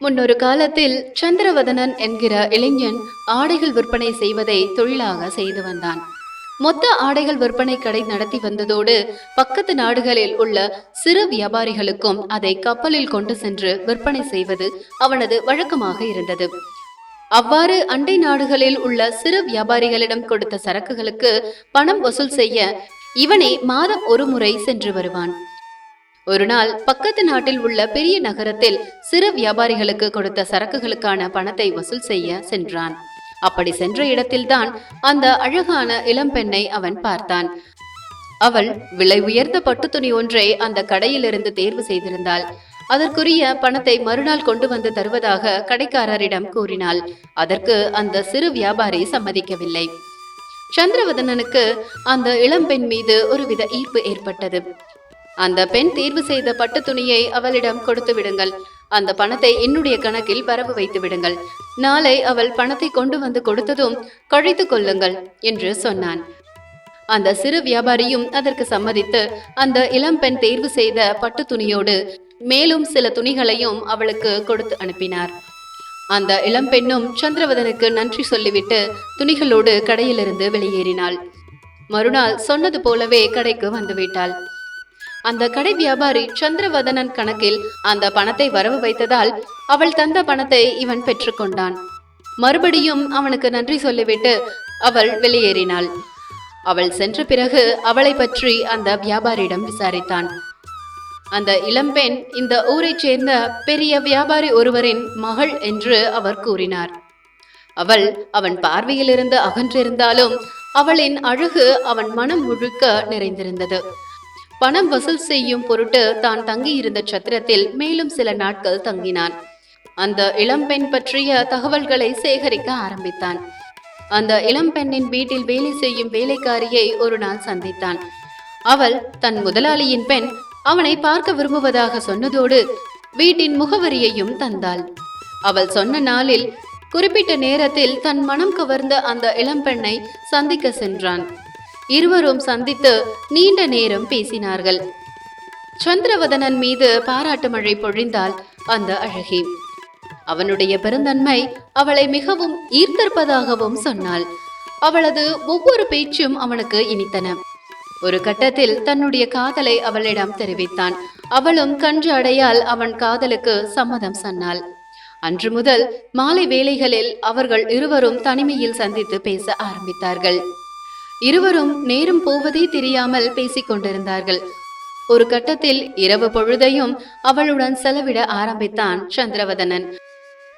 முன்னொரு காலத்தில் சந்திரவதனன் என்கிற இளைஞன் ஆடைகள் விற்பனை செய்வதை தொழிலாக செய்து வந்தான். மொத்த ஆடைகள் விற்பனை கடை நடத்தி வந்ததோடு பக்கத்து நாடுகளில் உள்ள சிறு வியாபாரிகளுக்கும் அதை கப்பலில் கொண்டு சென்று விற்பனை செய்வது அவனது வழக்கமாக இருந்தது. அவ்வாறு அண்டை நாடுகளில் உள்ள சிறு வியாபாரிகளிடம் கொடுத்த சரக்குகளுக்கு பணம் வசூல் செய்ய இவனே மாதம் ஒரு முறை சென்று வருவான். ஒரு நாள் பக்கத்து நாட்டில் உள்ள பெரிய நகரத்தில் சிறு வியாபாரிகளுக்கு கொடுத்த சரக்குகளுக்கான பணத்தை வசூல் செய்ய சென்றான். அப்படி சென்ற இடத்தில்தான் அந்த அழகான இளம்பெண்ணை அவன் பார்த்தான். அவள் விலை உயர்ந்த பட்டு துணி ஒன்றை அந்த கடையிலிருந்து தேர்வு செய்திருந்தாள். அதற்குரிய பணத்தை மறுநாள் கொண்டு வந்து தருவதாக கடைக்காரரிடம் கூறினாள். அதற்கு அந்த சிறு வியாபாரி சம்மதிக்கவில்லை. சந்திரவதனனுக்கு அந்த இளம்பெண் மீது ஒருவித ஈர்ப்பு ஏற்பட்டது. அந்த பெண் தேர்வு செய்த பட்டு துணியை அவளிடம் கொடுத்து விடுங்கள். அந்த பணத்தை என்னுடைய கணக்கில் வரவு வைத்து விடுங்கள். நாளை அவள் பணத்தை கொண்டு வந்து கொடுத்ததும் கழித்து கொள்ளுங்கள் என்று சொன்னான். அந்த சிறு வியாபாரியும் அதற்கு சம்மதித்து அந்த இளம்பெண் தேர்வு செய்த பட்டு துணியோடு மேலும் சில துணிகளையும் அவளுக்கு கொடுத்து அனுப்பினார். அந்த இளம்பெண்ணும் சந்திரவதனுக்கு நன்றி சொல்லிவிட்டு துணிகளோடு கடையிலிருந்து வெளியேறினாள். மறுநாள் சொன்னது போலவே கடைக்கு வந்துவிட்டாள். அந்த கடை வியாபாரி சந்திரவதனன் கணக்கில் அந்த பணத்தை வரவு வைத்ததால் அவள் தந்த பணத்தை இவன் பெற்றுக்கொண்டான் மறுபடியும் அவனுக்கு நன்றி சொல்லிவிட்டு அவள் வெளியேறினாள். அவள் சென்ற பிறகு அவளை பற்றி அந்த வியாபாரியிடம் விசாரித்தான். அந்த இளம்பெண் இந்த ஊரைச் சேர்ந்த பெரிய வியாபாரி ஒருவரின் மகள் என்று அவர் கூறினார். அவள் அவன் பார்வையிலிருந்து அகன்றிருந்தாலும் அவளின் அழகு அவன் மனம் முழுக்க நிறைந்திருந்தது. பணம் வசூல் செய்யும் பொருட்டு தான் தங்கியிருந்த சத்திரத்தில் மேலும் சில நாட்கள் தங்கினான். அந்த இளம்பெண் பற்றிய தகவல்களை சேகரிக்க ஆரம்பித்தான். அந்த இளம்பெண்ணின் வீட்டில் வேலை செய்யும் வேலைக்காரியை ஒரு நாள் சந்தித்தான். அவள் தன் முதலாளியின் பெண் அவனை பார்க்க விரும்புவதாக சொன்னதோடு வீட்டின் முகவரியையும் தந்தாள். அவள் சொன்ன நாளில் குறிப்பிட்ட நேரத்தில் தன் மனம் கவர்ந்த அந்த இளம்பெண்ணை சந்திக்க சென்றான். இருவரும் சந்தித்து நீண்ட நேரம் பேசினார்கள். சந்திரவதனன் மீது பாராட்டு மழை பொழிந்தால் அந்த அழகி. அவனுடைய பெருந்தன்மை அவளை மிகவும் ஈர்த்திருப்பதாகவும் சொன்னாள். அவளது ஒவ்வொரு பேச்சும் அவனுக்கு இனித்தன. ஒரு கட்டத்தில் தன்னுடைய காதலை அவளிடம் தெரிவித்தான். அவளும் கன்று அடையால் அவன் காதலுக்கு சம்மதம் சொன்னாள். அன்று முதல் மாலை வேளைகளில் அவர்கள் இருவரும் தனிமையில் சந்தித்து பேச ஆரம்பித்தார்கள். இருவரும் நேரம் போவதே தெரியாமல் பேசிக் கொண்டிருந்தார்கள். ஒரு கட்டத்தில் இரவு பொழுதையும் அவளுடன் செலவிட ஆரம்பித்தான் சந்திரவதனன்.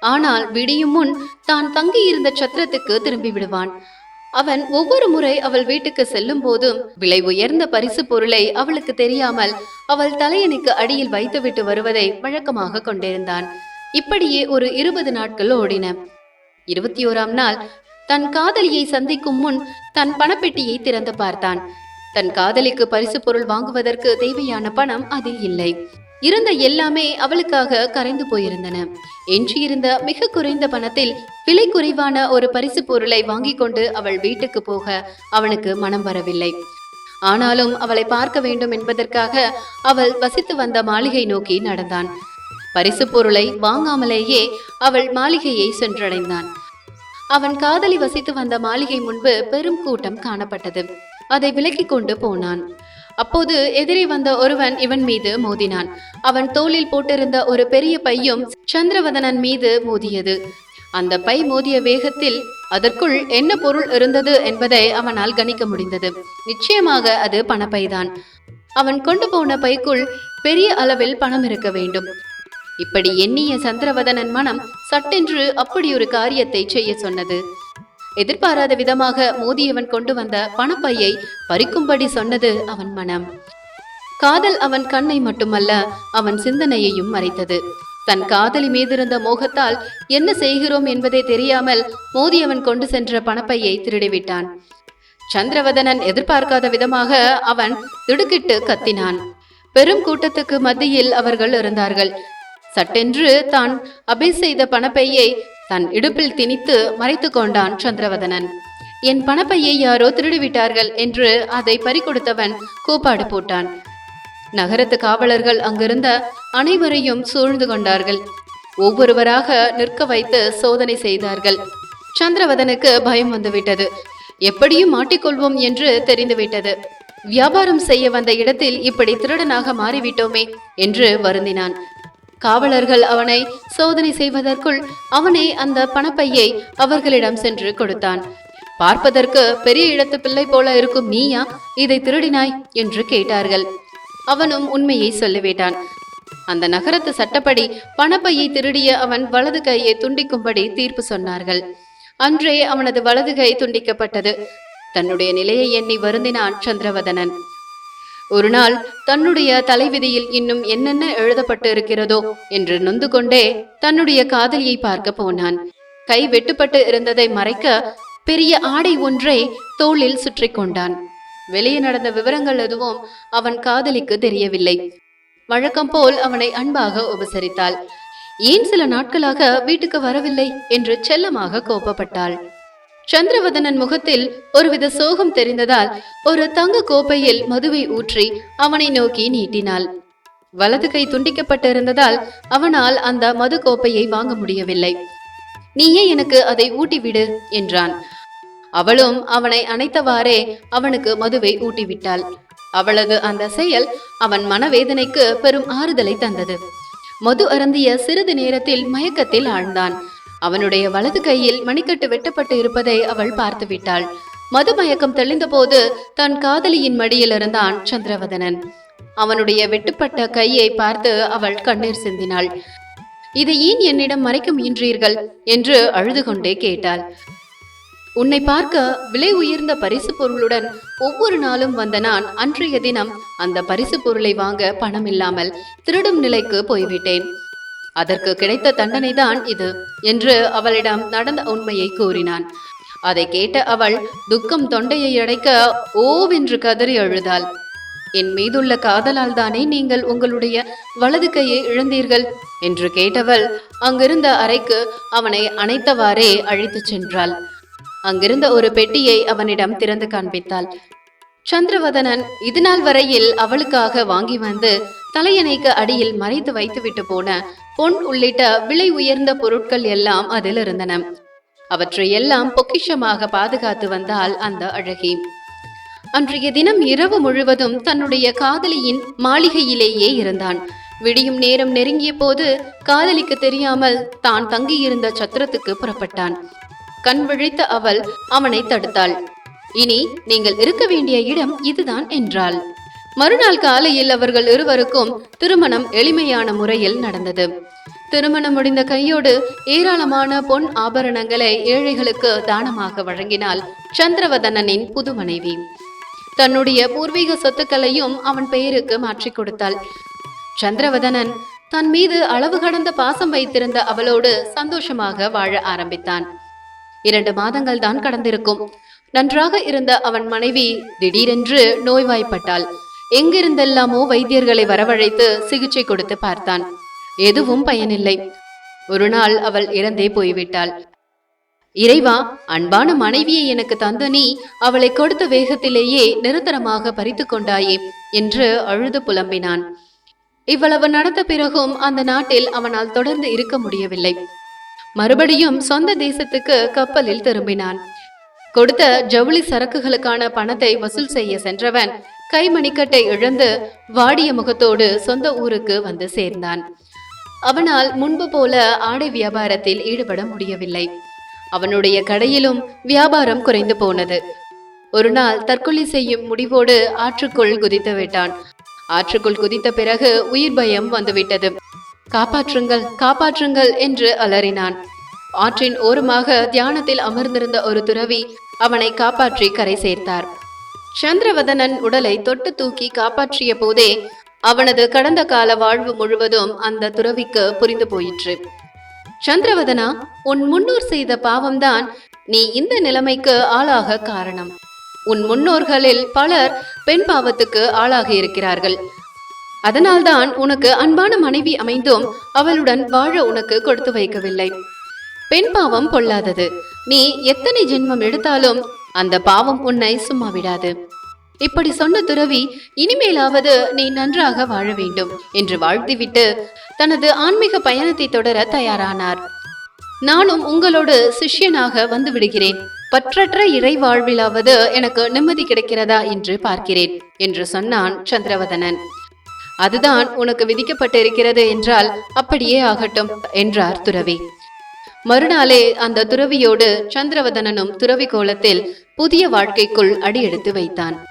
ஆனால் விடியும் முன் தான் தங்கியிருந்த சத்திரத்துக்கு திரும்பி விடுவான். அவன் ஒவ்வொரு முறை அவள் வீட்டுக்கு செல்லும் போதும் விலை உயர்ந்த பரிசு பொருளை அவளுக்கு தெரியாமல் அவள் தலையனுக்கு அடியில் வைத்துவிட்டு வருவதை வழக்கமாக கொண்டிருந்தான். இப்படியே ஒரு இருபது நாட்கள் ஓடின. இருபத்தி ஓராம் நாள் தன் காதலியை சந்திக்கும் முன் தன் பணப்பெட்டியை திறந்து பார்த்தான். தன் காதலிக்கு பரிசு பொருள் வாங்குவதற்கு தேவையான பணம் அதில் இல்லை. இருந்த எல்லாமே அவளுக்காக கரைந்து போயிருந்தன. எஞ்சியிருந்த மிக குறைந்த பணத்தில் விலை குறைவான ஒரு பரிசு பொருளை வாங்கி கொண்டு அவள் வீட்டுக்கு போக அவனுக்கு மனம் வரவில்லை. ஆனாலும் அவளை பார்க்க வேண்டும் என்பதற்காக அவள் வசித்து வந்த மாளிகை நோக்கி நடந்தான். பரிசு பொருளை வாங்காமலேயே அவள் மாளிகையை சென்றடைந்தான். அவன் காதலி வசித்து வந்த மாளிகை முன்பு பெரும் கூட்டம் காணப்பட்டது. அதை விலக்கிக் கொண்டு போனான். அப்போது எதிரே வந்த ஒருவன் இவன் மீது மோதினான். அவன் தோளில் போட்டிருந்த ஒரு பெரிய பையும் சந்திரவதனன் மீது மோதியது. அந்த பை மோதிய வேகத்தில் அதற்குள் என்ன பொருள் இருந்தது என்பதை அவனால் கணிக்க முடிந்தது. நிச்சயமாக அது பணப்பைதான். அவன் கொண்டு போன பைக்குள் பெரிய அளவில் பணம் இருக்க வேண்டும். இப்படி எண்ணிய சந்திரவதனன் மனம் சட்டென்று அப்படி ஒரு காரியத்தை செய்ய சொன்னது. எதிர்பாராத விதமாக மோதியவன் கொண்டு வந்த பணப்பையை பறிக்கும்படி சொன்னது அவன் மனம். காதல் அவன் கண்ணை மட்டுமல்ல அவன் சிந்தனையையும் மறைத்தது. தன் காதலி மீதிருந்த மோகத்தால் என்ன செய்கிறோம் என்பதே தெரியாமல் மோதியவன் கொண்டு சென்ற பணப்பையை திருடிவிட்டான். சந்திரவதனன் எதிர்பார்க்காத விதமாக அவன் திடுக்கிட்டு கத்தினான். பெரும் கூட்டத்துக்கு மத்தியில் அவர்கள் இருந்தார்கள். சட்டென்று தான் அபை செய்த பணப்பையை தன் இடுப்பில் திணித்து மறைத்து கொண்டான் சந்திரவதனன். என் பணப்பையை யாரோ திருடிவிட்டார்கள் என்று அதை பறிகொடுத்தவன் கூப்பாடு போட்டான். நகரத்து காவலர்கள் அங்கிருந்த அனைவரையும் சூழ்ந்து கொண்டார்கள். ஒவ்வொருவராக நிற்க வைத்து சோதனை செய்தார்கள். சந்திரவதனுக்கு பயம் வந்துவிட்டது. எப்படியும் மாட்டிக்கொள்வோம் என்று தெரிந்துவிட்டது. வியாபாரம் செய்ய வந்த இடத்தில் இப்படி திருடனாக மாறிவிட்டோமே என்று வருந்தினான். காவலர்கள் அவனை சோதனை செய்வதற்குள் அவனே அந்த பணப்பையை அவர்களிடம் சென்று கொடுத்தான். பார்ப்பதற்கு பெரிய இடத்து பிள்ளை போல இருக்கும் நீயா இதை திருடினாய்? என்று கேட்டார்கள். அவனும் உண்மையை சொல்லிவிட்டான். அந்த நகரத்து சட்டப்படி பணப்பையை திருடிய அவன் வலது கையை துண்டிக்கும்படி தீர்ப்பு சொன்னார்கள். அன்றே அவனது வலது கை துண்டிக்கப்பட்டது. தன்னுடைய நிலையை எண்ணி வருந்தினான் சந்திரவதனன். ஒரு நாள் தன்னுடைய தலைவிதியில் இன்னும் என்னென்ன எழுதப்பட்டு இருக்கிறதோ என்று நொந்து கொண்டே தன்னுடைய காதலியை பார்க்க போனான். கை வெட்டுப்பட்டு இருந்ததை மறைக்க பெரிய ஆடை ஒன்றை தோளில் சுற்றி கொண்டான். வெளியே நடந்த விவரங்கள் எதுவும் அவன் காதலிக்கு தெரியவில்லை. வழக்கம் போல் அவனை அன்பாக உபசரித்தாள். ஏன் சில நாட்களாக வீட்டுக்கு வரவில்லை? என்று செல்லமாக கோபப்பட்டாள். சந்திரவதனன் முகத்தில் ஒருவித சோகம் தெரிந்ததால் ஒரு தங்க கோப்பையில் மதுவை ஊற்றி அவனை நோக்கி நீட்டினாள். வலது கை துண்டிக்கப்பட்டிருந்ததால் அவனால் அந்த மது கோப்பையை வாங்க முடியவில்லை. நீயே எனக்கு அதை ஊட்டிவிடு என்றான். அவளும் அவனை அணைத்தவாறே அவனுக்கு மதுவை ஊட்டிவிட்டாள் அவளது அந்த செயல் அவன் மனவேதனைக்கு பெரும் ஆறுதலை தந்தது. மது அருந்திய சிறிது நேரத்தில் மயக்கத்தில் ஆழ்ந்தான். அவனுடைய வலது கையில் மணிக்கட்டு வெட்டப்பட்டு இருப்பதை அவள் பார்த்து விட்டாள் மது மயக்கம் தெளிந்தபோது தன் காதலியின் மடியில் இருந்தான் சந்திரவதனன். அவனுடைய வெட்டுப்பட்ட கையை பார்த்து அவள் கண்ணீர் சிந்தினாள். இதை ஏன் என்னிடம் மறைக்க முயன்றீர்கள்? என்று அழுது கொண்டே கேட்டாள். உன்னை பார்க்க விலை உயர்ந்த பரிசு பொருளுடன் ஒவ்வொரு நாளும் வந்த நான் அன்றைய தினம் அந்த பரிசு பொருளை வாங்க பணம் இல்லாமல் திருடும் நிலைக்கு போய்விட்டேன். அதற்கு கிடைத்த தண்டனைதான் இது என்று அவளிடம் நடந்த உண்மையை கூறினான். அதை கேட்ட அவள் துக்கம் தொண்டையை அடைக்க ஓவென்று கதறி அழுதாள். என் மீதுள்ள காதலால் தானே நீங்கள் உங்களுடைய வலது கையை இழந்தீர்கள் என்று கேட்டவள் அங்கிருந்த அறைக்கு அவனை அணைத்தவாறே அழைத்துச் சென்றாள். அங்கிருந்த ஒரு பெட்டியை அவனிடம் திறந்து காண்பித்தாள். சந்திரவதனன் இதுநாள் வரையில் அவளுக்காக வாங்கி வந்து தலையணைக்கு அடியில் மறைத்து வைத்துவிட்டு போன பொன் உள்ளிட்ட விலை உயர்ந்த பொருட்கள் எல்லாம் அதில் இருந்தன அவற்றை எல்லாம் பொக்கிஷமாக பாதுகாத்து வந்தால் அந்த அழகி. அன்றைய தினம் இரவு முழுவதும் தன்னுடைய காதலியின் மாளிகையிலேயே இருந்தான். விடியும் நேரம் நெருங்கிய போது காதலிக்கு தெரியாமல் தான் தங்கியிருந்த சத்திரத்துக்கு புறப்பட்டான். கண் விழித்த அவள் அவனை தடுத்தாள். இனி நீங்கள் இருக்க வேண்டிய இடம் இதுதான் என்றாள். மறுநாள் காலையில் அவர்கள் இருவருக்கும் திருமணம் எளிமையான முறையில் நடந்தது. திருமணம் முடிந்த கையோடு ஏராளமான பொன் ஆபரணங்களை ஏழைகளுக்கு தானமாக வழங்கினாள் சந்திரவதனனின் புது மனைவி. தன்னுடைய பூர்வீக சொத்துக்களையும் அவன் பெயருக்கு மாற்றிக் கொடுத்தாள். சந்திரவதனன் தன் மீது அளவு கடந்த பாசம் வைத்திருந்த அவளோடு சந்தோஷமாக வாழ ஆரம்பித்தான். இரண்டு மாதங்கள் தான் கடந்திருக்கும். நன்றாக இருந்த அவன் மனைவி திடீரென்று நோய்வாய்ப்பட்டாள். எங்கிருந்தெல்லாமோ வைத்தியர்களை வரவழைத்து சிகிச்சை கொடுத்து பார்த்தான். எதுவும் பயனில்லை. ஒரு நாள் அவள் இறந்தே போய்விட்டாள். இறைவா அன்பான மனைவியை எனக்கு தந்த நீ அவளை கொடுத்த வேகத்திலேயே நிரந்தரமாக பறித்து கொண்டாயே என்று அழுது புலம்பினான். இவ்வளவு நடந்த பிறகும் அந்த நாட்டில் அவனால் தொடர்ந்து இருக்க முடியவில்லை. மறுபடியும் சொந்த தேசத்துக்கு கப்பலில் திரும்பினான். கொடுத்த ஜவுளி சரக்குகளுக்கான பணத்தை வசூல் செய்ய சென்றவன் கைமணிக்கட்டை இழந்து வாடிய முகத்தோடு சொந்த ஊருக்கு வந்து சேர்ந்தான். அவனால் முன்பு போல ஆடை வியாபாரத்தில் ஈடுபட முடியவில்லை. அவனுடைய கடையிலும் வியாபாரம் குறைந்து போனது. ஒரு நாள் தற்கொலை செய்யும் முடிவோடு ஆற்றுக்குள் குதித்து விட்டான். ஆற்றுக்குள் குதித்த பிறகு உயிர் பயம் வந்துவிட்டது. காப்பாற்றுங்கள் காப்பாற்றுங்கள் என்று அலறினான். ஆற்றின் ஓரமாக தியானத்தில் அமர்ந்திருந்த ஒரு துறவி அவனை காப்பாற்றி கரை சேர்த்தார். சந்திரவதனன் உடலை தொட்டு தூக்கி காப்பாற்றிய போதே அவனது கடந்த கால வாழ்வு முழுவதும் அந்த துறவிக்கு புரிந்து போயிற்று. சந்திரவதனா உன் முன்னோர் செய்த பாவம்தான் நீ இந்த நிலைமைக்கு ஆளாக காரணம். உன் முன்னோர்களில் பலர் பெண் பாவத்துக்கு ஆளாகி இருக்கிறார்கள். அதனால்தான் உனக்கு அன்பான மனைவி அமைந்தும் அவளுடன் வாழ உனக்கு கொடுத்து வைக்கவில்லை. பெண் பாவம் பொல்லாதது. நீ எத்தனை ஜென்மம் எடுத்தாலும் அந்த பாவம் உன்னை சும்மா விடாது. இப்படி சொன்ன துறவி இனிமேலாவது நீ நன்றாக வாழ வேண்டும் என்று வாழ்த்திவிட்டு தனது ஆன்மீக பயணத்தை தொடர தயாரானார். நானும் உங்களோடு சிஷ்யனாக வந்து விடுகிறேன். பற்றற்ற இறை வாழ்விலாவது எனக்கு நிம்மதி கிடைக்கிறதா என்று பார்க்கிறேன் என்று சொன்னான் சந்திரவதனன். அதுதான் உனக்கு விதிக்கப்பட்டிருக்கிறது என்றால் அப்படியே ஆகட்டும் என்றார் துறவி. மறுநாளே அந்த துறவியோடு சந்திரவதனனும் துறவி கோலத்தில் புதிய வாழ்க்கைக்குள் அடியெடுத்து வைத்தான்.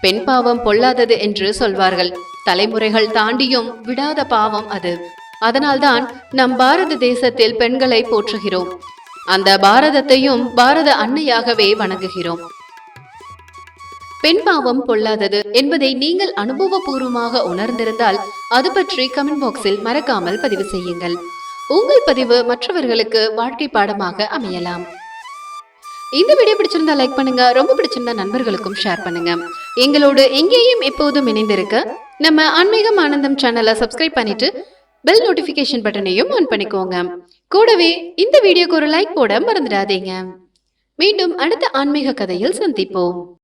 பெண் பாவம் பொல்லாதது என்று சொல்வார்கள். தலைமுறைகள் தாண்டியும் விடாத பாவம் அது. அதனால்தான் நம் பாரத தேசத்தில் பெண்களை போற்றுகிறோம். அந்த பாரதத்தையும் பாரத அன்னையாகவே வணங்குகிறோம். பெண் பாவம் பொல்லாதது என்பதை நீங்கள் அனுபவபூர்வமாக உணர்ந்திருந்தால் அது பற்றி கமெண்ட் பாக்ஸில் மறக்காமல் பதிவு செய்யுங்கள். உங்கள் பதிவு மற்றவர்களுக்கு வாழ்க்கை பாடமாக அமையலாம். இந்த வீடியோ பிடிச்சிருந்தா லைக் பண்ணுங்க. ரொம்ப பிடிச்சிருந்தா நண்பர்களுக்கும் ஷேர் பண்ணுங்க. எங்களோடு எங்கேயும் எப்போதும் இணைந்திருக்க நம்ம ஆன்மீகம் ஆனந்தம் சேனலை சப்ஸ்கிரைப் பண்ணிட்டு பெல் நோட்டிஃபிகேஷன் பட்டனையும் ஆன் பண்ணிக்கோங்க. கூடவே இந்த வீடியோக்கு ஒரு லைக் போட மறந்துடாதீங்க. மீண்டும் அடுத்த ஆன்மீக கதையில் சந்திப்போம்.